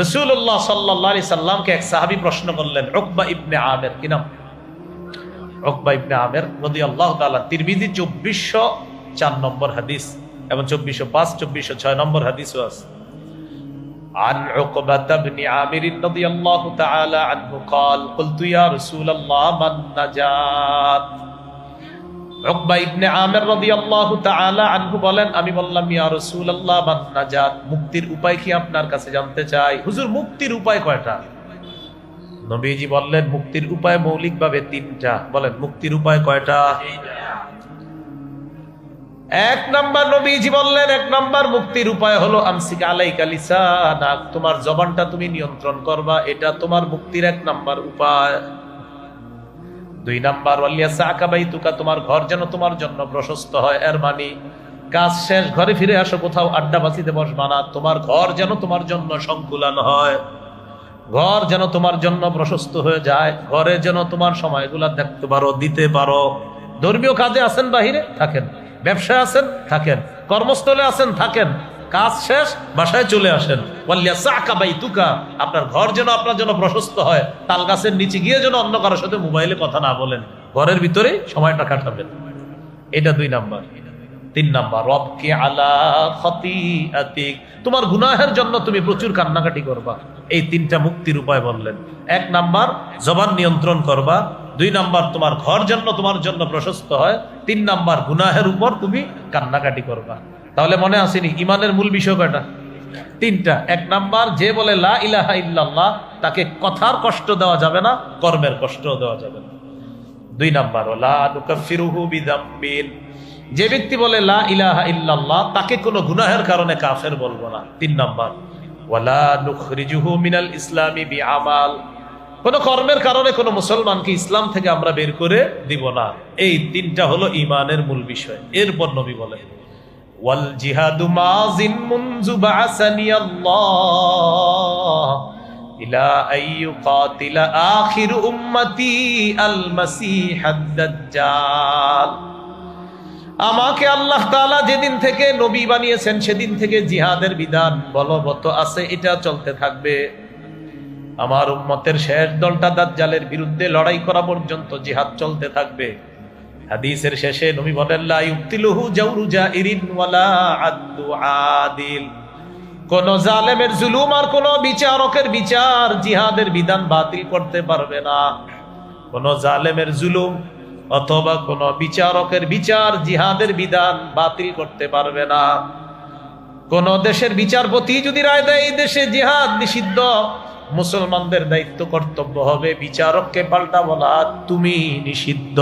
রসুল্লাহ সাল্লি সাল্লামকে এক সাহাবি প্রশ্ন করলেন রকবা ইবনে আমের কি নাম রকবা ইবনে আমের রদি আল্লাহ তালা তিরবিদি চব্বিশশো চার নম্বর হাদিস এবং চব্বিশশো পাঁচ চব্বিশশো ছয় নম্বর হাদিসও আছে عن عقبة بن عامر رضي الله تعالى عنه قال قلت يا رسول الله من نجات মুক্তির উপায় কয়টা? এক নাম্বার বললেন, এক নাম্বার মুক্তির উপায় হলো লিসানাক, তোমার জবানটা তুমি নিয়ন্ত্রণ করবা, এটা তোমার মুক্তির এক নাম্বার উপায়। দুই নাম্বার তুকা তোমার ঘর যেন তোমার জন্য প্রশস্ত হয় এর মানে কাজ শেষ, ঘরে ফিরে আসো, কোথাও আড্ডা বাসিতে বসবা না তোমার ঘর যেন তোমার জন্য সংকুলান হয় ঘর যেন তোমার জন্য প্রশস্ত হয়ে যায় ঘরে যেন তোমার সময়গুলা দেখতে পারো, দিতে পারো ধর্মীয় কাজে আছেন বাহিরে, থাকেন ব্যবসায় আছেন, থাকেন কর্মস্থলে আছেন, থাকেন কাজ শেষ, বাসায় চলে আসেন। আপনার ঘর যেন আপনার জন্য প্রশস্ত হয় তাল গাছের নিচে গিয়ে যেন অন্য কারোর সাথে মোবাইলে কথা না বলেন। ঘরের ভিতরে সময়টা কাটাবেন। এটা দুই নাম্বার। তিন নাম্বার তোমার গুনাহের জন্য তুমি প্রচুর কান্নাকাটি করবা। এই তিনটা মুক্তির উপায় বললেন। এক নাম্বার, জবান নিয়ন্ত্রণ করবা। দুই নাম্বার, তোমার ঘর জন্য তোমার জন্য প্রশস্ত হয়। তিন নাম্বার, গুনাহের উপর তুমি কান্নাকাটি করবা। তাহলে মনে আসেনি ইমানের মূল বিষয় কয়টা? তিনটা। এক নাম্বার, যে বলে লা ইলাহা ইল্লাল্লাহ, তাকে কথার কষ্ট দেওয়া যাবে না, কর্মের কষ্ট দেওয়া যাবে না। দুই নাম্বার যে ব্যক্তি বলে তাকে কোনো গুনাহের কারণে কাফের বলব না। তিন নাম্বার মিনাল ইসলামি বিআমাল। কোন কর্মের কারণে কোনো মুসলমানকে ইসলাম থেকে আমরা বের করে দিব না। এই তিনটা হলো ইমানের মূল বিষয়। এরপর নবী ওয়াল জিহাদু মাযিন মুনযু বাআসানি আল্লাহ। ইলা আইয়ুকাতিলা আখির উম্মতি আল মাসিহাদ দাজ্জাল। আমাকে আল্লাহ তালা যেদিন থেকে নবী বানিয়েছেন, সেদিন থেকে জিহাদের বিধান বলবত আছে, এটা চলতে থাকবে। আমার উম্মতের শেষ দলটা দাজ্জালের বিরুদ্ধে লড়াই করা পর্যন্ত জিহাদ চলতে থাকবে। হাদিসের শেষে নবী বলেন, লা ইউক্তিলুহু জাওরু জাইরিন ওয়ালা আদু আদিল। কোন জালেমের জুলুম আর কোন বিচারকের বিচার জিহাদের বিধান বাতিল করতে পারবে না। কোন জালেমের জুলুম অথবা কোন বিচারকের বিচার জিহাদের বিধান বাতিল করতে পারবে না। কোন দেশের বিচারপতি যদি রায় দেয়, এই দেশে জিহাদ নিষিদ্ধ। মুসলমানদের দায়িত্ব কর্তব্য হবে বিচারককে পাল্টা বলা তুমি নিষিদ্ধ।